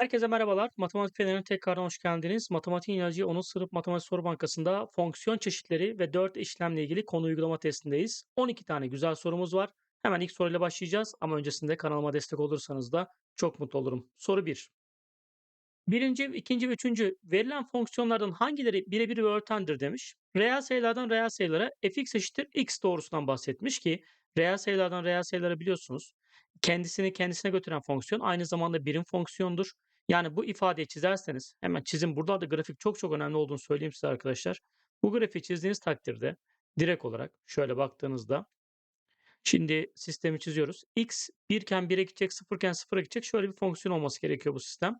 Herkese merhabalar. Matematik Feneri'ne tekrardan hoş geldiniz. Matematik İnanıcı 10. sınıf Matematik Soru Bankası'nda fonksiyon çeşitleri ve 4 işlemle ilgili konu uygulama testindeyiz. 12 tane güzel sorumuz var. Hemen ilk soruyla başlayacağız ama öncesinde kanalıma destek olursanız da çok mutlu olurum. Soru 1. Birinci, ikinci ve üçüncü verilen fonksiyonlardan hangileri birebir ve örtendir demiş. Reel sayılardan reel sayılara fx eşittir x doğrusundan bahsetmiş ki reel sayılardan reel sayılara biliyorsunuz kendisini kendisine götüren fonksiyon aynı zamanda birim fonksiyondur. Yani bu ifadeyi çizerseniz hemen çizim burada da grafik çok çok önemli olduğunu söyleyeyim size arkadaşlar. Bu grafiği çizdiğiniz takdirde direkt olarak şöyle baktığınızda şimdi sistemi çiziyoruz. x 1 iken 1'e gidecek 0 iken 0'a gidecek şöyle bir fonksiyon olması gerekiyor bu sistem.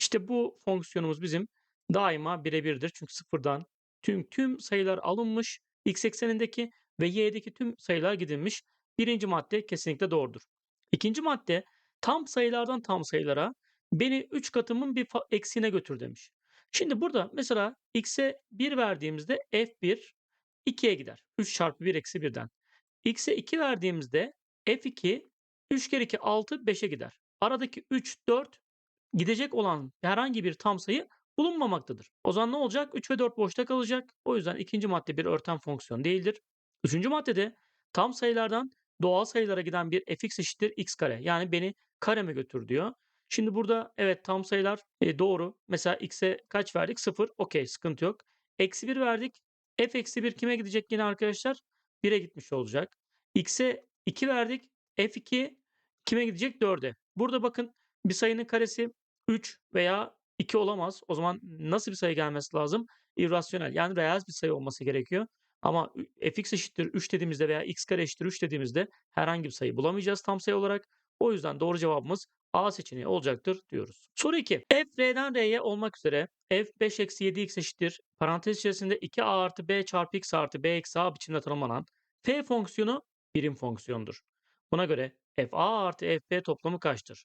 İşte bu fonksiyonumuz bizim daima birebirdir. Çünkü sıfırdan tüm tüm sayılar alınmış x eksenindeki ve y'deki tüm sayılar gidilmiş. Birinci madde kesinlikle doğrudur. İkinci madde tam sayılardan tam sayılara beni 3 katımın bir eksiğine götür demiş. Şimdi burada mesela x'e 1 verdiğimizde f1 2'ye gider. 3 çarpı 1 eksi 1'den. x'e 2 verdiğimizde f2 3 kere 2 6 5'e gider. Aradaki 3 4 gidecek olan herhangi bir tam sayı bulunmamaktadır. O zaman ne olacak? 3 ve 4 boşta kalacak. O yüzden ikinci madde bir örten fonksiyon değildir. Üçüncü maddede tam sayılardan doğal sayılara giden bir fx eşittir x kare. Yani beni kareme götür diyor. Şimdi burada evet tam sayılar e, doğru. Mesela x'e kaç verdik? 0. Okey sıkıntı yok. Eksi 1 verdik. f eksi 1 kime gidecek yine arkadaşlar? 1'e gitmiş olacak. x'e 2 verdik. f2 kime gidecek? 4'e. Burada bakın bir sayının karesi 3 veya 2 olamaz. O zaman nasıl bir sayı gelmesi lazım? İrrasyonel yani reel bir sayı olması gerekiyor. Ama fx eşittir 3 dediğimizde veya x kare eşittir 3 dediğimizde herhangi bir sayı bulamayacağız tam sayı olarak. O yüzden doğru cevabımız A seçeneği olacaktır diyoruz. Soru 2. f r'den r'ye olmak üzere f 5 eksi 7x eşittir parantez içerisinde 2a artı b çarpı x artı b eksi a biçimde tanımlanan f fonksiyonu birim fonksiyondur. Buna göre f a artı f b toplamı kaçtır?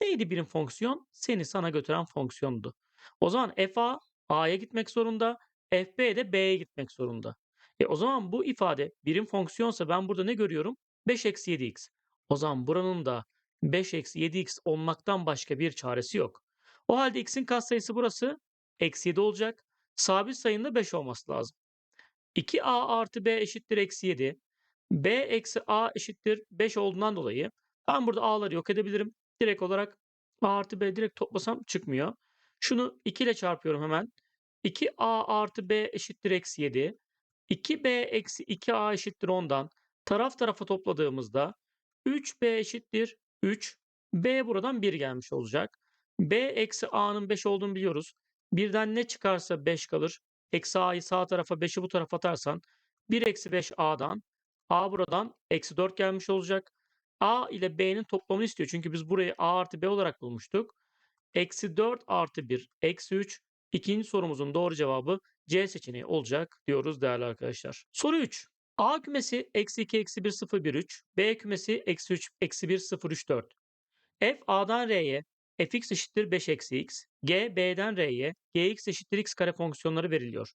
Neydi birim fonksiyon? Seni sana götüren fonksiyondu. O zaman f a a'ya gitmek zorunda, f b de b'ye gitmek zorunda. E o zaman bu ifade birim fonksiyonsa ben burada ne görüyorum? 5 eksi 7x. O zaman buranın da 5 eksi 7x olmaktan başka bir çaresi yok. O halde x'in katsayısı burası eksi 7 olacak. Sabit sayının da 5 olması lazım. 2a artı b eşittir eksi 7. b eksi a eşittir 5 olduğundan dolayı ben burada a'ları yok edebilirim. Direkt olarak a artı b direkt toplasam çıkmıyor. Şunu 2 ile çarpıyorum hemen. 2a artı b eşittir eksi 7. 2b eksi 2a eşittir 10'dan taraf tarafa topladığımızda 3b eşittir 3. b buradan 1 gelmiş olacak. b eksi a'nın 5 olduğunu biliyoruz. Birden ne çıkarsa 5 kalır. Eksi a'yı sağ tarafa 5'i bu tarafa atarsan 1 eksi 5 a'dan a buradan eksi 4 gelmiş olacak. a ile b'nin toplamını istiyor. Çünkü biz burayı a artı b olarak bulmuştuk. Eksi 4 artı 1 eksi 3. İkinci sorumuzun doğru cevabı C seçeneği olacak diyoruz değerli arkadaşlar. Soru 3. A kümesi eksi 2 eksi 1 0 1 3. B kümesi eksi 3 eksi 1 0 3 4. F A'dan R'ye fx eşittir 5 eksi x. G B'den R'ye gx eşittir x kare fonksiyonları veriliyor.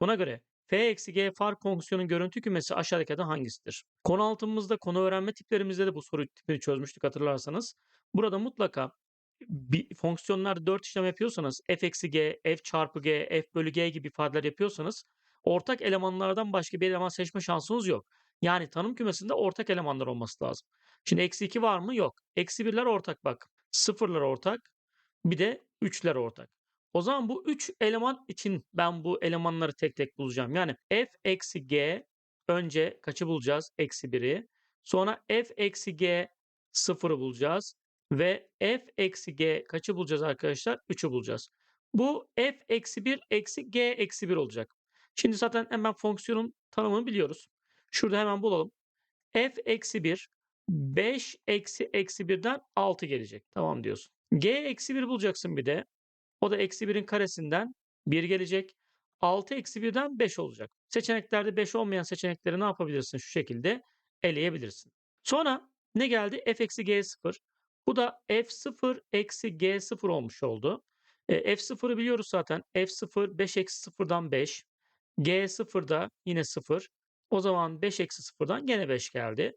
Buna göre f eksi g fark fonksiyonun görüntü kümesi aşağıdakilerden hangisidir? Konu altımızda konu öğrenme tiplerimizde de bu soru tipini çözmüştük hatırlarsanız. Burada mutlaka bir fonksiyonlar 4 işlem yapıyorsanız f eksi g, f çarpı g, f bölü g gibi ifadeler yapıyorsanız ortak elemanlardan başka bir eleman seçme şansınız yok. Yani tanım kümesinde ortak elemanlar olması lazım. Şimdi eksi 2 var mı? Yok. Eksi 1'ler ortak bak. Sıfırlar ortak. Bir de 3'ler ortak. O zaman bu 3 eleman için ben bu elemanları tek tek bulacağım. Yani f eksi g önce kaçı bulacağız? Eksi 1'i. Sonra f eksi g sıfırı bulacağız. Ve f eksi g kaçı bulacağız arkadaşlar? 3'ü bulacağız. Bu f eksi 1 eksi g eksi 1 olacak. Şimdi zaten hemen fonksiyonun tanımını biliyoruz. Şurada hemen bulalım. f eksi 1 5 eksi eksi 1'den 6 gelecek. Tamam diyorsun. g eksi 1 bulacaksın bir de. O da eksi 1'in karesinden 1 gelecek. 6 eksi 1'den 5 olacak. Seçeneklerde 5 olmayan seçenekleri ne yapabilirsin? Şu şekilde eleyebilirsin. Sonra ne geldi? f eksi g 0. Bu da f0 eksi g0 olmuş oldu. E, f0'ı biliyoruz zaten. f0 5 eksi 0'dan 5. g0 da yine 0. O zaman 5 eksi 0'dan gene 5 geldi.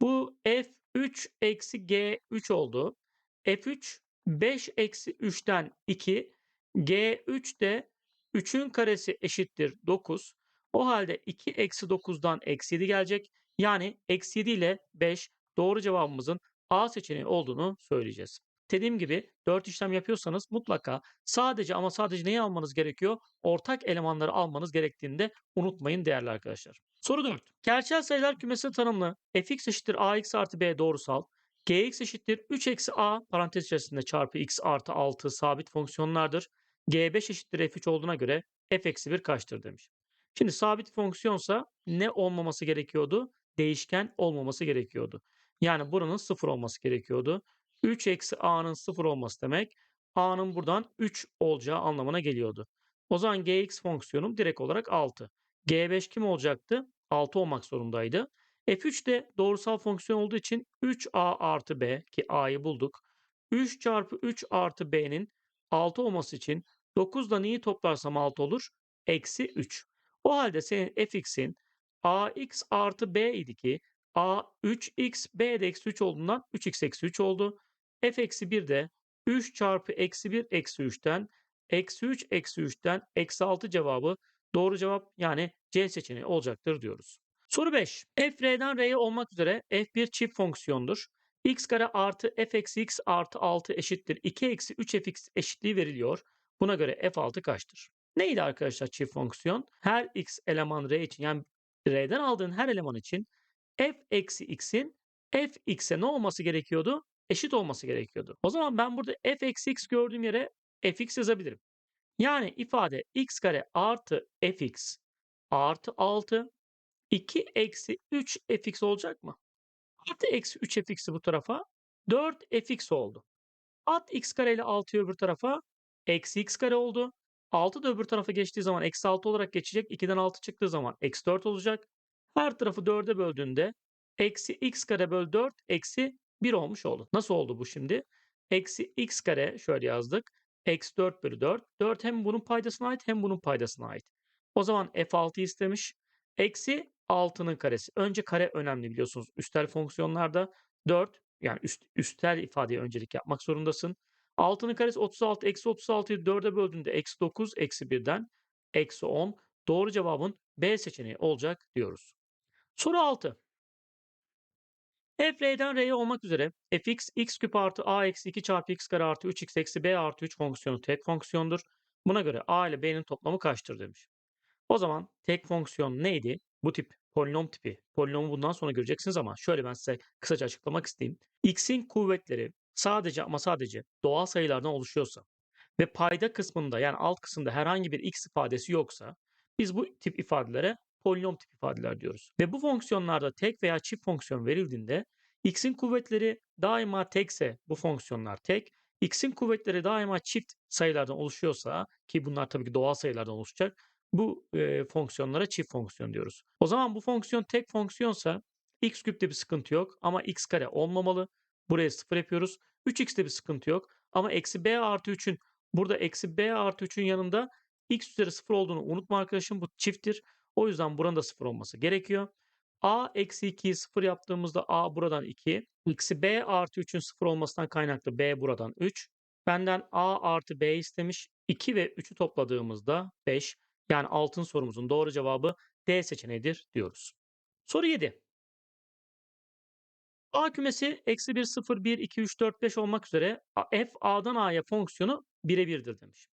Bu f3 eksi g3 oldu. f3 5 eksi 3'ten 2. G3 de 3'ün karesi eşittir 9. O halde 2 eksi 9'dan eksi 7 gelecek. Yani eksi 7 ile 5 doğru cevabımızın A seçeneği olduğunu söyleyeceğiz. Dediğim gibi 4 işlem yapıyorsanız mutlaka sadece ama sadece neyi almanız gerekiyor? Ortak elemanları almanız gerektiğini de unutmayın değerli arkadaşlar. Soru 4. Gerçel sayılar kümesi tanımlı fx eşittir ax artı b doğrusal. gx eşittir 3 eksi a parantez içerisinde çarpı x artı 6 sabit fonksiyonlardır. g5 eşittir f3 olduğuna göre f eksi 1 kaçtır demiş. Şimdi sabit fonksiyonsa ne olmaması gerekiyordu? Değişken olmaması gerekiyordu. Yani buranın 0 olması gerekiyordu. 3 eksi a'nın 0 olması demek a'nın buradan 3 olacağı anlamına geliyordu. O zaman gx fonksiyonum direkt olarak 6. g5 kim olacaktı? 6 olmak zorundaydı. f3 de doğrusal fonksiyon olduğu için 3a artı b ki a'yı bulduk. 3 çarpı 3 artı b'nin 6 olması için 9'da neyi toplarsam 6 olur? Eksi 3. O halde senin fx'in ax artı b idi ki a 3x b de eksi 3 olduğundan 3x eksi 3 oldu. F eksi 1 de 3 çarpı eksi 1 eksi 3'ten eksi 3 eksi 3'ten eksi 6 cevabı doğru cevap yani C seçeneği olacaktır diyoruz. Soru 5. f r'den r'ye olmak üzere f1 çift fonksiyondur. x kare artı f eksi x artı 6 eşittir 2 eksi 3 fx eşitliği veriliyor. Buna göre f6 kaçtır? Neydi arkadaşlar çift fonksiyon? Her x eleman r için yani r'den aldığın her eleman için f eksi x'in f x'e ne olması gerekiyordu? Eşit olması gerekiyordu. O zaman ben burada f eksi x gördüğüm yere fx yazabilirim. Yani ifade x kare artı fx artı 6 2 eksi 3 fx olacak mı? Artı eksi 3 fx'i bu tarafa 4 fx oldu. At x kare ile 6'yı öbür tarafa eksi x kare oldu. 6 da öbür tarafa geçtiği zaman eksi 6 olarak geçecek. 2'den 6 çıktığı zaman eksi 4 olacak. Her tarafı 4'e böldüğünde eksi x kare bölü 4 eksi 1 olmuş oldu. Nasıl oldu bu şimdi? Eksi x kare şöyle yazdık. Eksi 4 bölü 4. 4 hem bunun paydasına ait hem bunun paydasına ait. O zaman f6 istemiş. Eksi 6'nın karesi. Önce kare önemli biliyorsunuz. Üstel fonksiyonlarda 4 yani üst, üstel ifadeye öncelik yapmak zorundasın. 6'nın karesi 36. Eksi 36'yı 4'e böldüğünde eksi 9 eksi 1'den eksi 10. Doğru cevabın B seçeneği olacak diyoruz. Soru 6. f r'den r'ye olmak üzere fx x küp artı a eksi 2 çarpı x kare artı 3x eksi b artı 3 fonksiyonu tek fonksiyondur. Buna göre a ile b'nin toplamı kaçtır demiş. O zaman tek fonksiyon neydi? Bu tip polinom tipi. Polinomu bundan sonra göreceksiniz ama şöyle ben size kısaca açıklamak isteyeyim. x'in kuvvetleri sadece ama sadece doğal sayılardan oluşuyorsa ve payda kısmında yani alt kısımda herhangi bir x ifadesi yoksa biz bu tip ifadelere polinom tip ifadeler diyoruz. Ve bu fonksiyonlarda tek veya çift fonksiyon verildiğinde x'in kuvvetleri daima tekse bu fonksiyonlar tek, x'in kuvvetleri daima çift sayılardan oluşuyorsa ki bunlar tabii ki doğal sayılardan oluşacak bu e, fonksiyonlara çift fonksiyon diyoruz. O zaman bu fonksiyon tek fonksiyonsa x küpte bir sıkıntı yok ama x kare olmamalı. Buraya 0 yapıyoruz. 3x'te bir sıkıntı yok ama eksi b artı 3'ün burada eksi b artı 3'ün yanında x üzeri 0 olduğunu unutma arkadaşım bu çifttir. O yüzden buranın da 0 olması gerekiyor. a eksi 2'yi 0 yaptığımızda a buradan 2. Eksi b artı 3'ün 0 olmasından kaynaklı b buradan 3. Benden a artı b istemiş. 2 ve 3'ü topladığımızda 5. Yani altın sorumuzun doğru cevabı D seçeneğidir diyoruz. Soru 7. A kümesi eksi 1, 0, 1, 2, 3, 4, 5 olmak üzere f A'dan A'ya fonksiyonu birebirdir demiş.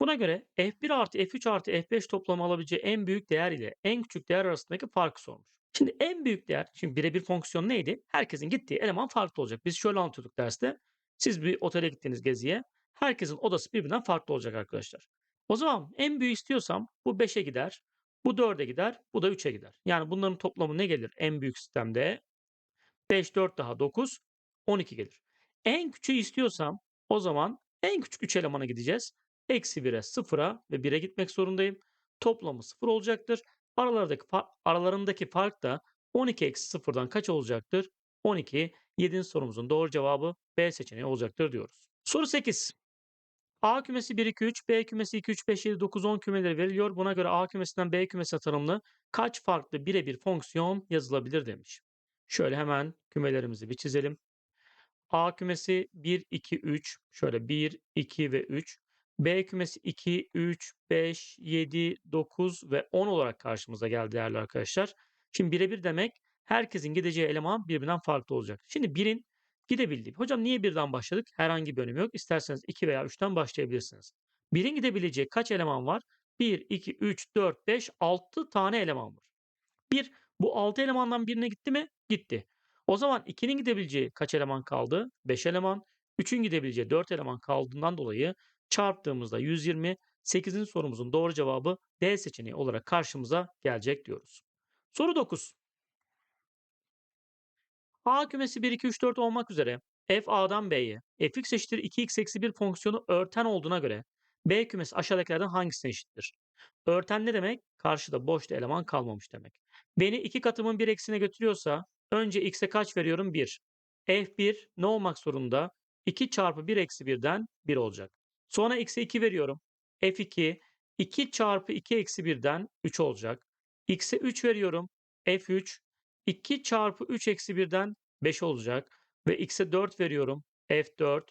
Buna göre f1 artı f3 artı f5 toplamı alabileceği en büyük değer ile en küçük değer arasındaki farkı sormuş. Şimdi en büyük değer, şimdi birebir fonksiyon neydi? Herkesin gittiği eleman farklı olacak. Biz şöyle anlatıyorduk derste. Siz bir otele gittiniz geziye. Herkesin odası birbirinden farklı olacak arkadaşlar. O zaman en büyüğü istiyorsam bu 5'e gider, bu 4'e gider, bu da 3'e gider. Yani bunların toplamı ne gelir en büyük sistemde? 5, 4 daha 9, 12 gelir. En küçüğü istiyorsam o zaman en küçük 3 elemana gideceğiz. Eksi 1'e, 0'a ve 1'e gitmek zorundayım. Toplamı 0 olacaktır. Aralardaki, aralarındaki fark da 12 eksi 0'dan kaç olacaktır? 12. 7. sorumuzun doğru cevabı B seçeneği olacaktır diyoruz. Soru 8. A kümesi 1, 2, 3, B kümesi 2, 3, 5, 7, 9, 10 kümeleri veriliyor. Buna göre A kümesinden B kümesine tanımlı kaç farklı birebir fonksiyon yazılabilir demiş. Şöyle hemen kümelerimizi bir çizelim. A kümesi 1, 2, 3. Şöyle 1, 2 ve 3. B kümesi 2, 3, 5, 7, 9 ve 10 olarak karşımıza geldi değerli arkadaşlar. Şimdi birebir demek herkesin gideceği eleman birbirinden farklı olacak. Şimdi 1'in gidebildiği. Hocam niye birden başladık? Herhangi bir önemi yok. İsterseniz 2 veya 3'ten başlayabilirsiniz. 1'in gidebileceği kaç eleman var? 1, 2, 3, 4, 5, 6 tane eleman var. 1, bu 6 elemandan birine gitti mi? Gitti. O zaman 2'nin gidebileceği kaç eleman kaldı? 5 eleman. 3'ün gidebileceği 4 eleman kaldığından dolayı çarptığımızda 120. 8. sorumuzun doğru cevabı D seçeneği olarak karşımıza gelecek diyoruz. Soru 9. A kümesi 1, 2, 3, 4 olmak üzere f A'dan B'ye fx eşittir 2x eksi 1 fonksiyonu örten olduğuna göre B kümesi aşağıdakilerden hangisine eşittir? Örten ne demek? Karşıda boş eleman kalmamış demek. Beni iki katımın bir eksine götürüyorsa önce x'e kaç veriyorum? 1. f1 ne olmak zorunda? 2 çarpı 1 eksi 1'den 1 olacak. Sonra x'e 2 veriyorum. f2 2 çarpı 2 eksi 1'den 3 olacak. x'e 3 veriyorum. f3 2 çarpı 3 eksi 1'den 5 olacak. Ve x'e 4 veriyorum. f4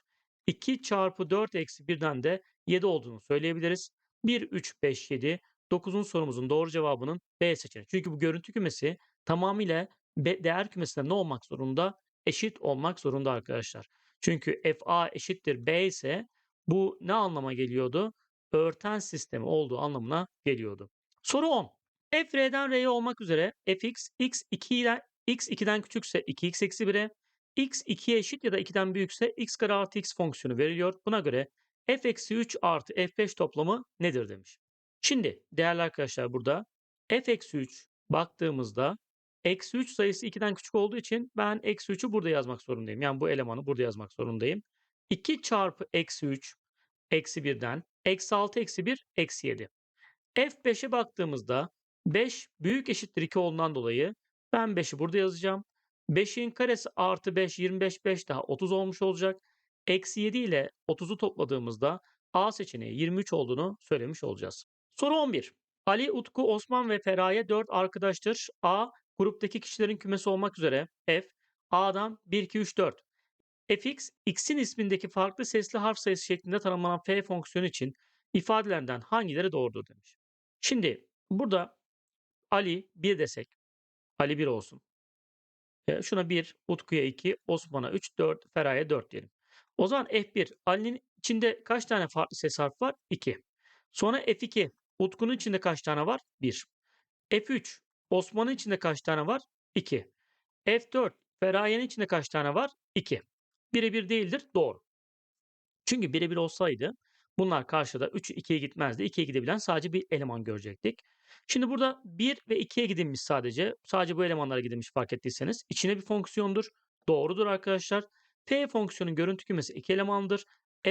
2 çarpı 4 eksi 1'den de 7 olduğunu söyleyebiliriz. 1, 3, 5, 7. 9. sorumuzun doğru cevabının B seçeneği. Çünkü bu görüntü kümesi tamamıyla değer kümesine ne olmak zorunda? Eşit olmak zorunda arkadaşlar. Çünkü FA eşittir B ise bu ne anlama geliyordu? Örten sistemi olduğu anlamına geliyordu. Soru 10. F R'den R'ye olmak üzere fx x 2'den x 2'den küçükse 2x eksi 1'e x 2'ye eşit ya da 2'den büyükse x kare artı x fonksiyonu veriliyor. Buna göre f eksi 3 artı f5 toplamı nedir demiş. Şimdi değerli arkadaşlar burada f eksi 3 baktığımızda eksi 3 sayısı 2'den küçük olduğu için ben eksi 3'ü burada yazmak zorundayım. Yani bu elemanı burada yazmak zorundayım. 2 çarpı eksi 3 eksi 1'den eksi 6 eksi 1 eksi 7. F5'e baktığımızda 5 büyük eşittir 2 olduğundan dolayı ben 5'i burada yazacağım. 5'in karesi artı 5 25 5 daha 30 olmuş olacak. Eksi 7 ile 30'u topladığımızda A seçeneği 23 olduğunu söylemiş olacağız. Soru 11. Ali, Utku, Osman ve Feraye 4 arkadaştır. A gruptaki kişilerin kümesi olmak üzere F A'dan 1 2 3 4. fx x'in ismindeki farklı sesli harf sayısı şeklinde tanımlanan f fonksiyonu için ifadelerden hangileri doğrudur demiş. Şimdi burada Ali 1 desek. Ali 1 olsun. E, şuna 1, Utku'ya 2, Osman'a 3, 4, Feray'a 4 diyelim. O zaman F1 Ali'nin içinde kaç tane farklı ses harfi var? 2. Sonra F2 Utku'nun içinde kaç tane var? 1. F3 Osman'ın içinde kaç tane var? 2. F4 Feraye'nin içinde kaç tane var? 2. Birebir değildir. Doğru. Çünkü birebir olsaydı bunlar karşıda 3 2'ye gitmezdi. 2'ye gidebilen sadece bir eleman görecektik. Şimdi burada 1 ve 2'ye gidilmiş sadece. Sadece bu elemanlara gidilmiş fark ettiyseniz. İçine bir fonksiyondur. Doğrudur arkadaşlar. F fonksiyonun görüntü kümesi 2 elemandır.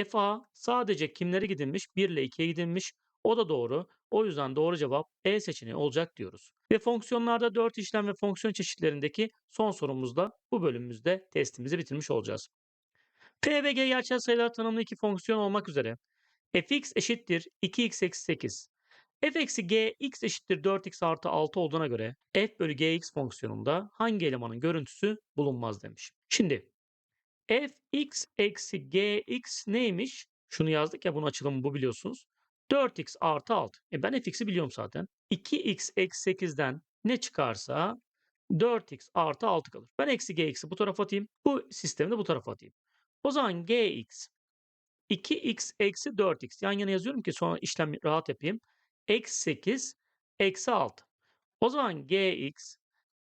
FA sadece kimlere gidilmiş? 1 ile 2'ye gidilmiş. O da doğru. O yüzden doğru cevap E seçeneği olacak diyoruz. Ve fonksiyonlarda 4 işlem ve fonksiyon çeşitlerindeki son sorumuzda bu bölümümüzde testimizi bitirmiş olacağız. P ve G gerçel sayılar tanımlı iki fonksiyon olmak üzere fx eşittir 2x eksi 8. f eksi g x eşittir 4x artı 6 olduğuna göre f bölü gx fonksiyonunda hangi elemanın görüntüsü bulunmaz demiş. Şimdi fx eksi gx neymiş? Şunu yazdık ya bunun açılımı bu biliyorsunuz. 4x artı 6. E ben fx'i biliyorum zaten. 2x eksi 8'den ne çıkarsa 4x artı 6 kalır. Ben eksi gx'i bu tarafa atayım. Bu sistemi de bu tarafa atayım. O zaman gx 2x eksi 4x yan yana yazıyorum ki sonra işlem rahat yapayım. Eksi 8 eksi 6. O zaman gx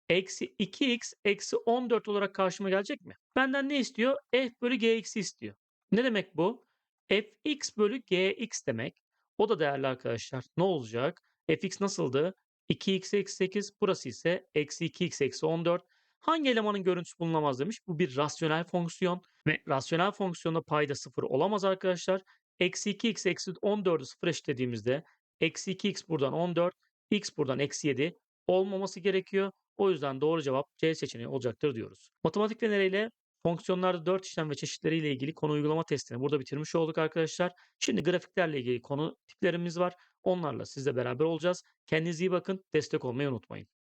eksi 2x eksi 14 olarak karşıma gelecek mi? Benden ne istiyor? f bölü gx'i istiyor. Ne demek bu? fx bölü gx demek. O da değerli arkadaşlar ne olacak? fx nasıldı? 2x eksi 8 burası ise eksi 2x eksi 14. Hangi elemanın görüntüsü bulunamaz demiş. Bu bir rasyonel fonksiyon ve rasyonel fonksiyonda payda 0 olamaz arkadaşlar. Eksi 2x eksi 14'ü 0 eşitlediğimizde eksi 2x buradan 14, x buradan eksi 7 olmaması gerekiyor. O yüzden doğru cevap C seçeneği olacaktır diyoruz. Matematik feneriyle fonksiyonlarda 4 işlem ve çeşitleriyle ilgili konu uygulama testini burada bitirmiş olduk arkadaşlar. Şimdi grafiklerle ilgili konu tiplerimiz var. Onlarla sizle beraber olacağız. Kendinize iyi bakın. Destek olmayı unutmayın.